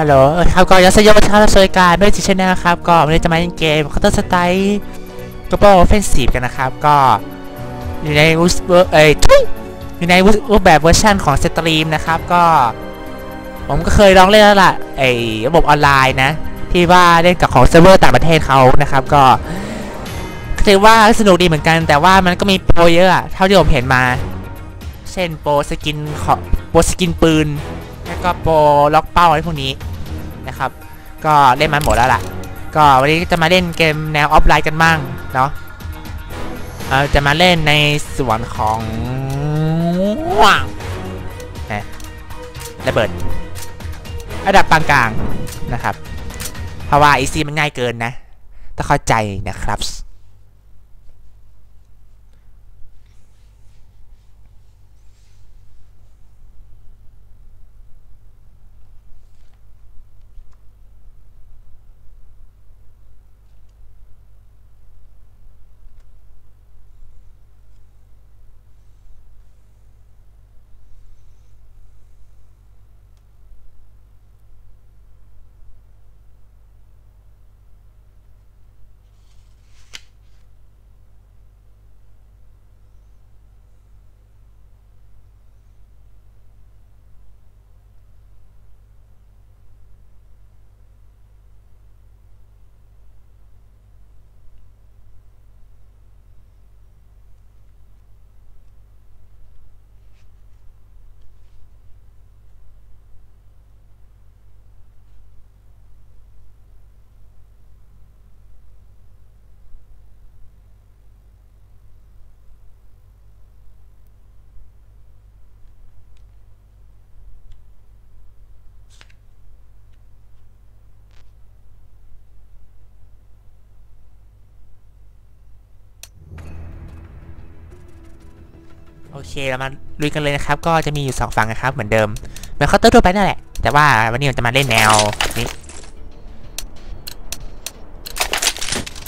ฮัลโหลเออครับก็ยัสยศชาติสวยการไม่ได้จิชแนลครับ ก็วันนี้จะมาเล่นเกม Counter Strike Global Offensive กันนะครับ ก็อยู่ในรูปเอ้ยทุยอยู่ในรูปแบบเวอร์ชันของสตรีมนะครับ ก็ ผมก็เคยลองเล่นแล้วล่ะไอ้ระบบออนไลน์นะ ที่ว่าเล่นกับของเซิร์ฟเวอร์ต่างประเทศเขานะครับ ก็ถือว่าสนุกดีเหมือนกัน แต่ว่ามันก็มีโปรเยอะอะเท่าที่ผมเห็นมา เช่นโปรสกินของโปรสกินปืน แล้วก็โปรล็อกเป้าอะไรพวกนี้นะครับ ก็เล่นมาหมดแล้วล่ะ ก็วันนี้จะมาเล่นเกมแนวออฟไลน์กันมั่งเนาะเออจะมาเล่นในส่วนของว้าวนะระเบิด ระดับปานกลางนะครับ เพราะว่าอีซีมันง่ายเกินนะ ต้องเข้าใจนะครับ โอเคเรามาลุยกันเลยนะครับ ก็จะมีอยู่สองฝั่งนะครับ เหมือนเดิมเหมือนเคาน์เตอร์ทั่วไปนั่นแหละ แต่ว่าวันนี้เราจะมาเล่นแนวนี้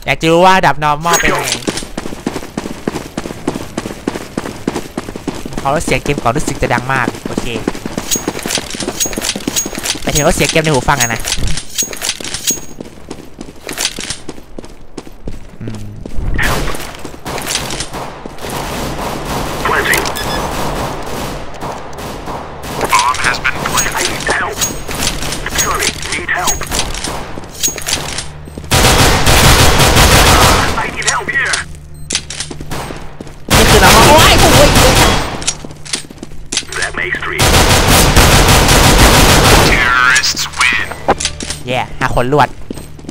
อยากจะรู้ว่าดับ normal เป็นไงเพราะว่าเสียงเกมก่อนรู้สึกจะดังมาก โอเค ไปถึงว่าเสียงเกมในหูฟังอะนะอืม Planting. Bomb has been planted. I need help. Sorry, need help. I need help here. นี่คือ normal โอ้ยโอ้ย That makes three. Terrorists win. แย่ห้าคนรวด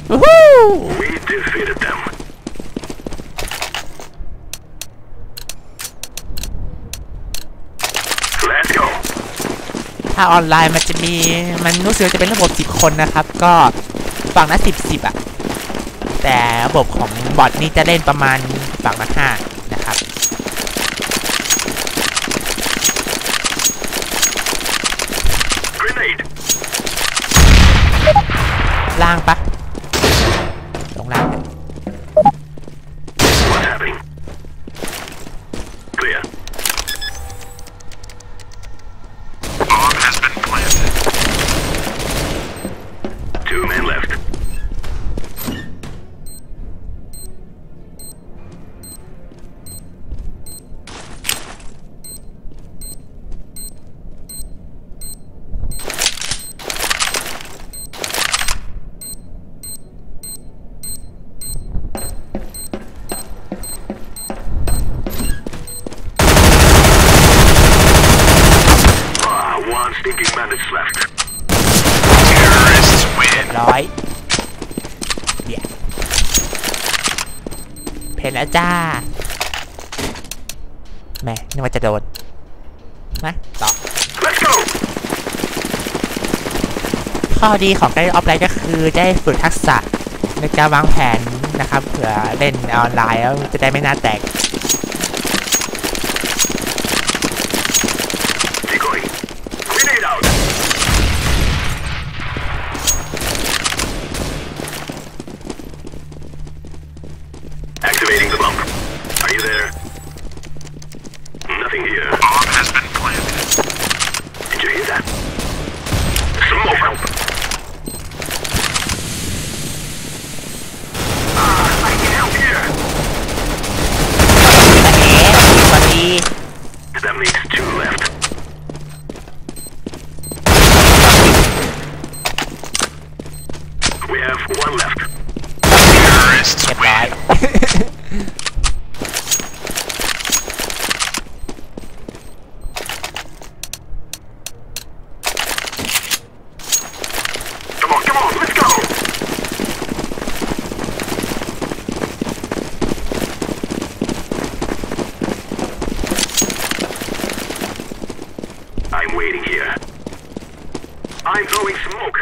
วู้ฮู้ We defeated them. Let's go. ถ้าออนไลน์มันจะมีมันรู้สึกว่าจะเป็นระบบ 10 คนนะครับ ก็ฝั่งละ10 10อะ แต่ระบบของบอทนี่จะเล่นประมาณฝั่งละ5 เพนแล้วจ้าแหม่นึกว่าจะโดนนะต่อ Let's go. ข้อดีของการเล่นออฟไลน์ก็คือได้ฝึกทักษะในการวางแผนนะครับเผื่อเล่นออนไลน์แล้วจะได้ไม่หน่าแตก Decoy. Grenade out. Activating the bump. Are you there? Nothing here. Bomb has been planted. Did you hear that? Some more help. One left. Terrorists เรียบร้อย Come on, come on, let's go. I'm waiting here. I'm throwing smoke.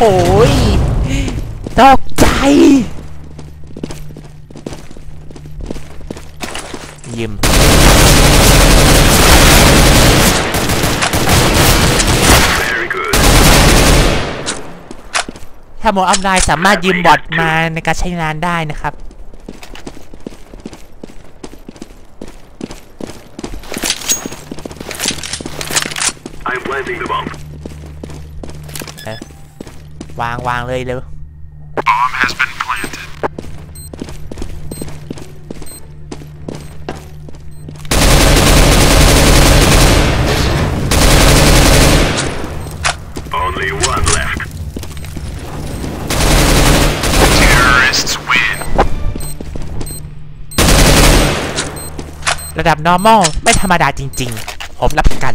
โอ้โหยตกใจยิ้ม Very good. ถ้าโหมดออนไลน์สามารถยืมบอทมาในการใช้งานได้นะครับ I'm planting the bomb. วางวางเลยเร็ว Bomb has been planted. Only one left. Terrorists win. ระดับ normal ไม่ธรรมดาจริง ๆ ผมรับประกัน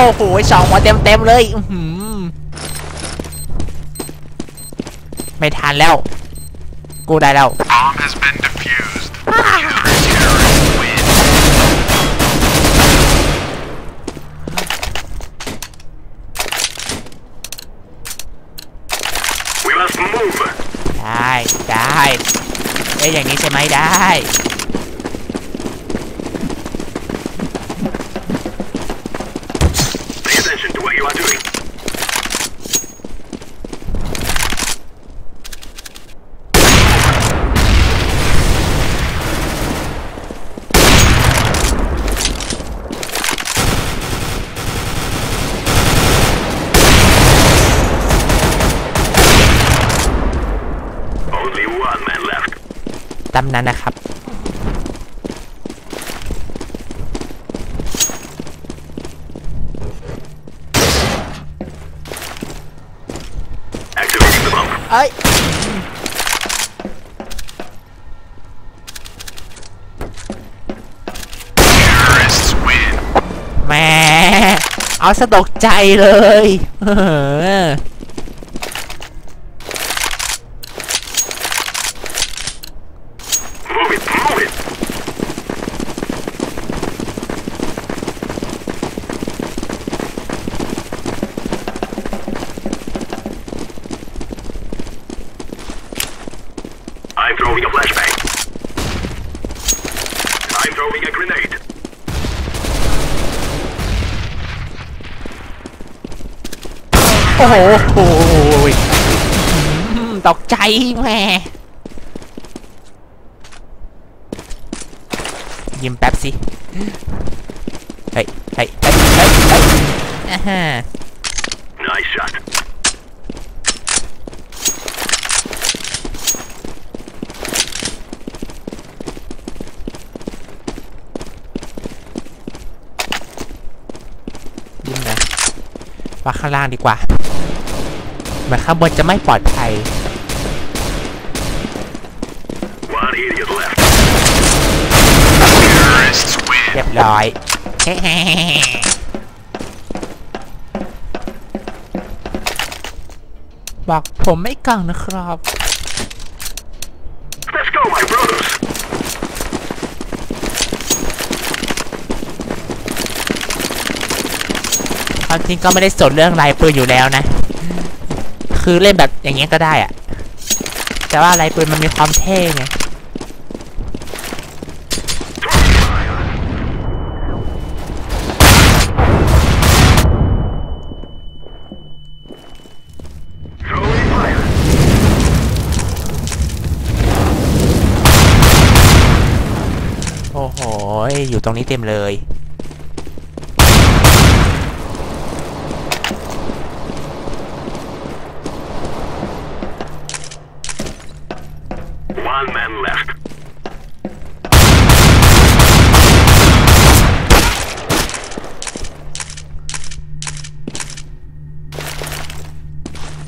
โอ้โหสองหัวเต็มเต็มๆเลยอื้อหือไม่ทันแล้ว กูได้แล้ว Bomb has been defused. Terrorists win. We must move. ได้ ได้เอ้ยอย่างนี้ใช่ไหมได้ Pay attention to what you are doing. Only one man left. ตำนั้นนะครับ Activating the bomb. เอ้ย Terrorists win. แหมเอาสะดกใจเลยเออ Move it, move it. I'm throwing a flashbang. I'm throwing a grenade. โอ้โหโอ้ยอื้อหือ ตกใจแหม่ยิ้มแป๊บสิ เฮ้ย เฮ้ย เฮ้ย เฮ้ยเฮ้ยอ่าฮะ Nice shot. ยิ้มนะว่าข้างล่างดีกว่า เหมือนข้างบนจะไม่ปลอดภัย เรี win. ยบร้อยบอกผมไม่กังนะครับ go, my brothers. ความจริงก็ไม่ได้สนเรื่องลายปืนอยู่แล้วนะ คือเล่นแบบอย่างเงี้ยก็ได้อะแต่ว่าลายปืนมันมีความเท่ไง อยู่ตรงนี้เต็มเลย One man left.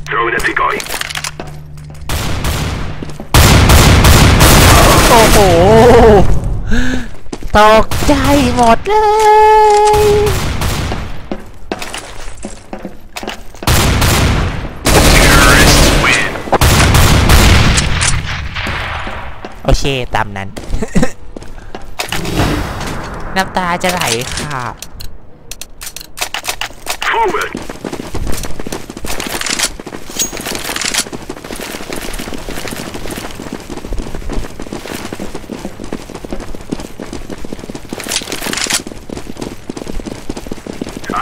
Throwing a decoy. โอ้โห ตกใจหมดเลย โอเค ตามนั้น น้ำตาจะไหลค่ะ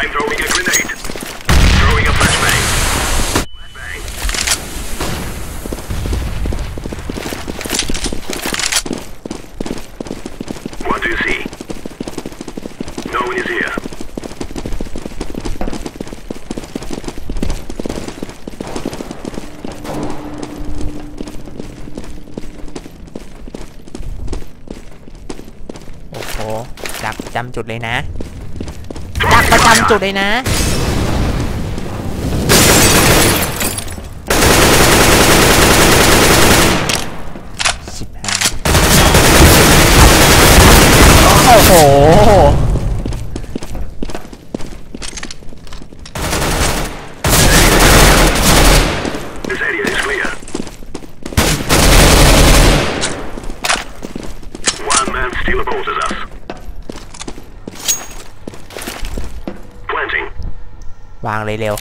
I'm throwing a grenade. Throwing a flashbang. Flashbang. What do you see? No one is here. โอ้โหดักประจำจุดเลยนะ ดักประจำจุดเลยนะสิบห้าโอ้โห วางเลยเร็ว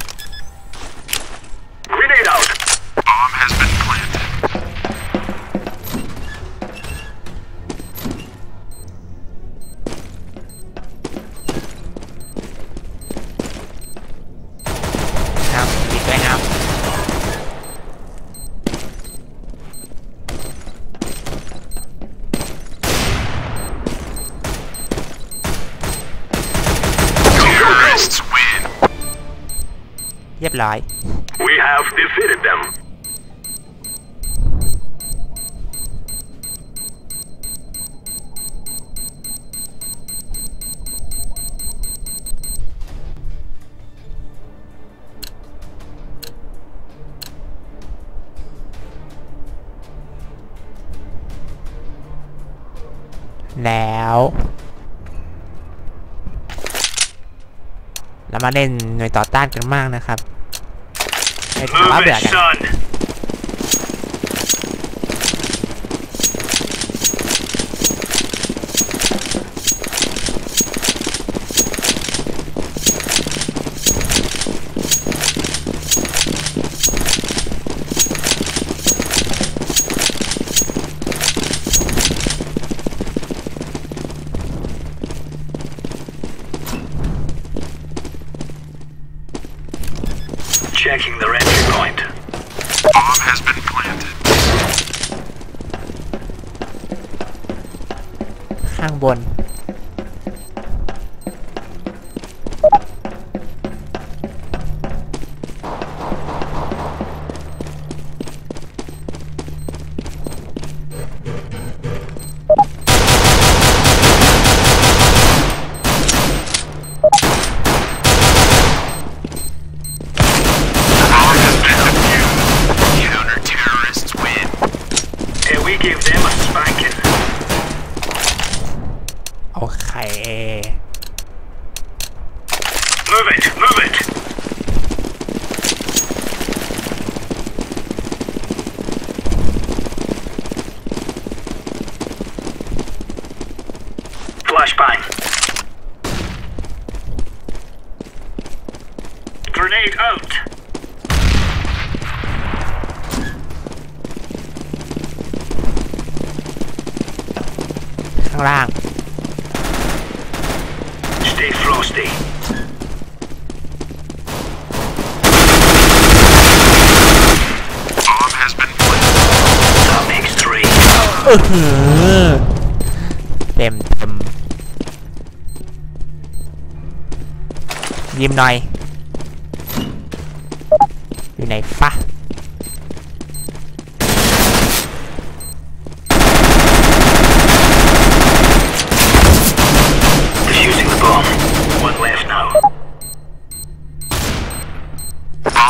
have defeated them. แล้วเรามาเล่นหน่วยต่อต้านกันมากนะครับ Move เบื่อ it, กัน son. 'Checking their entry ข้ Okay. Move it, move it. Flashbang. Grenade out. Thằng làng ออหือเต็มเต็มยิ้มหน่อย อยู่ไหนฟะ Defusing the bomb. One left now.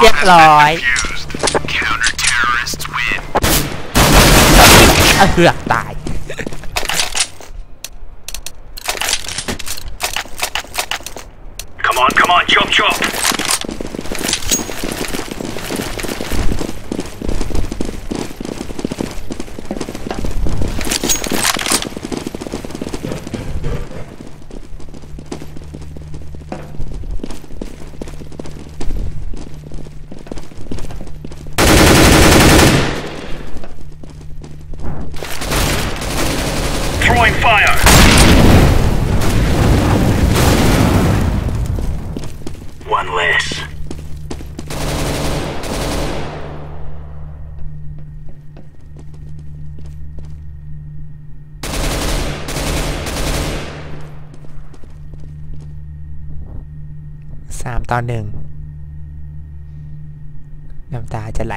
เรียบร้อย เอา ต่อหนึ่งน้ำตาจะไหล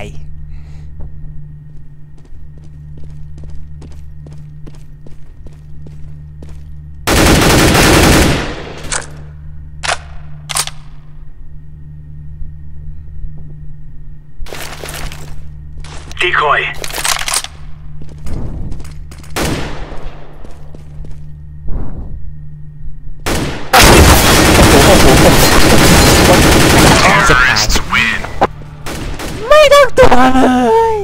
Decoy. ต้องตัวเลย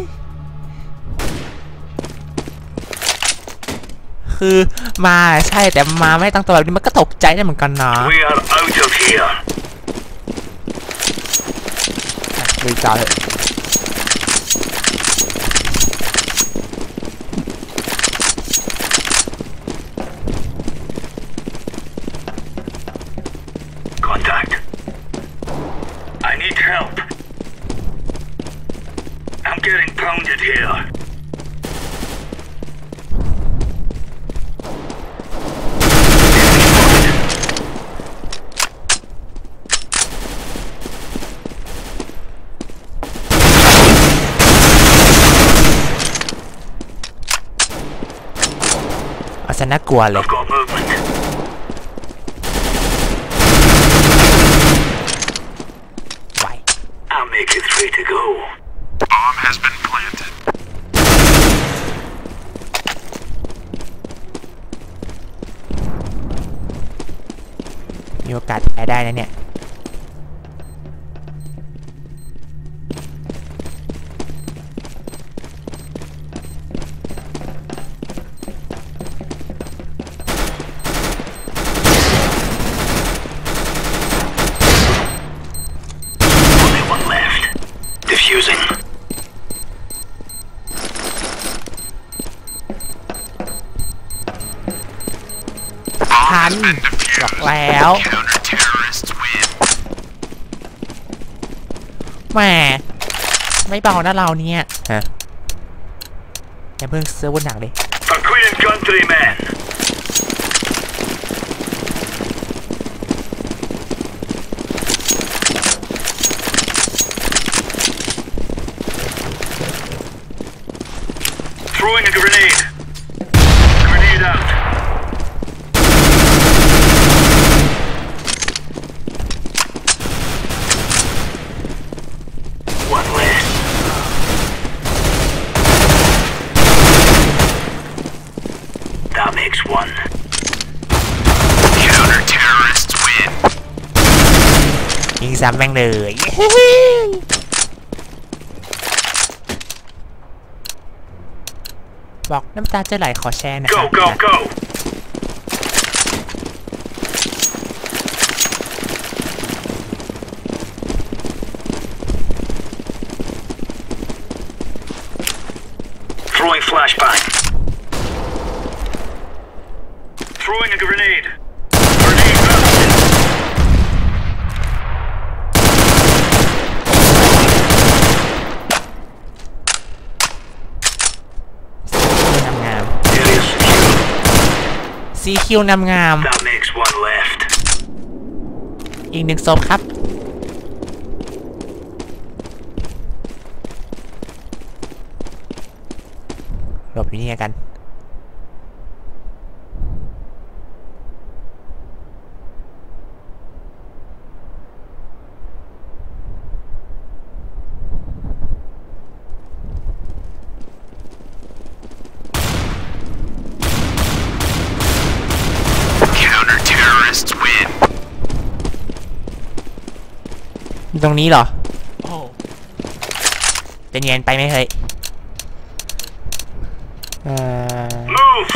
คือมาใช่แต่มาไม่ตั้งตัวแบบนี้มันก็ตกใจได้เหมือนกันนะ We are out of here. ดูจอเถอ here. Hasta Nacuale. ได้นะเนี่ย หมไม่เบานะเราเนี่ยฮะอย่าเพิ่งซื้อวุ้นหนักเลย ซ้ำแม่งเลยบอกน้ำตาจะไหลขอแชร์นะ go go Throwing flashbang. ซีคิวนำงาม That makes one left. อีกหนึ่งศพครับ หลบอยู่นี่กัน Counter terrorists win. ตรง นี้เหรอ โอ้จะเนียนไปไหมเฮ้ยเอ่อ Move.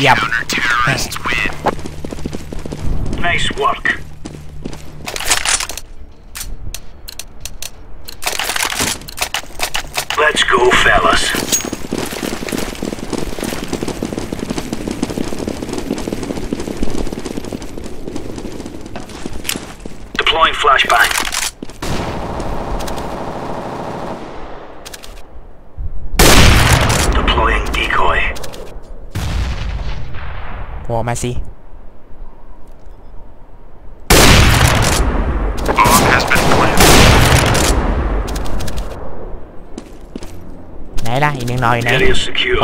Yep. Counter-terrorists win. Nice work. โผล่มาสิ Bomb has been planted.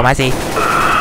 ไ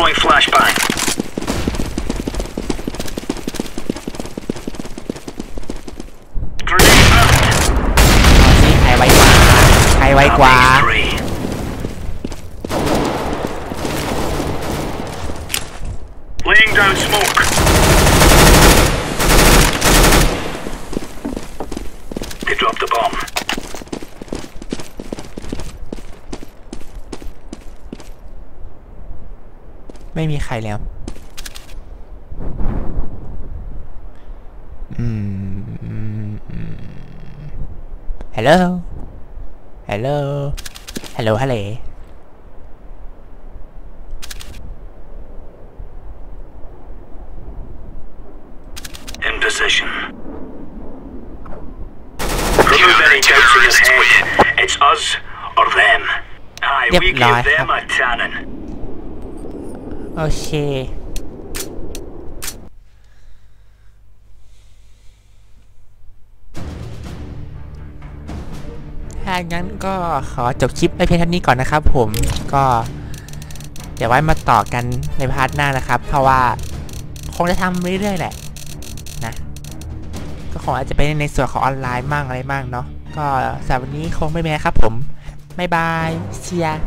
Throwing flashbang. ไม่มีใครแล้ว อืมฮัลโหล ฮัลโหล ฮัลโหล ฮัลโหล In position. Remove any doubts in your head. It's us โอเค ถ้างั้นก็ขอจบคลิปไว้เพียงเท่านี้ก่อนนะครับผมก็ เดี๋ยวไว้มาต่อกันในพาร์ทหน้านะครับ เพราะว่าคงจะทำเรื่อยๆแหละนะก็คงอาจจะเป็นในส่วนของออนไลน์มั่งอะไรมั่งเนาะก็สำหรับวันนี้คงไม่แม้ครับผม บ๊ายบายเชียร์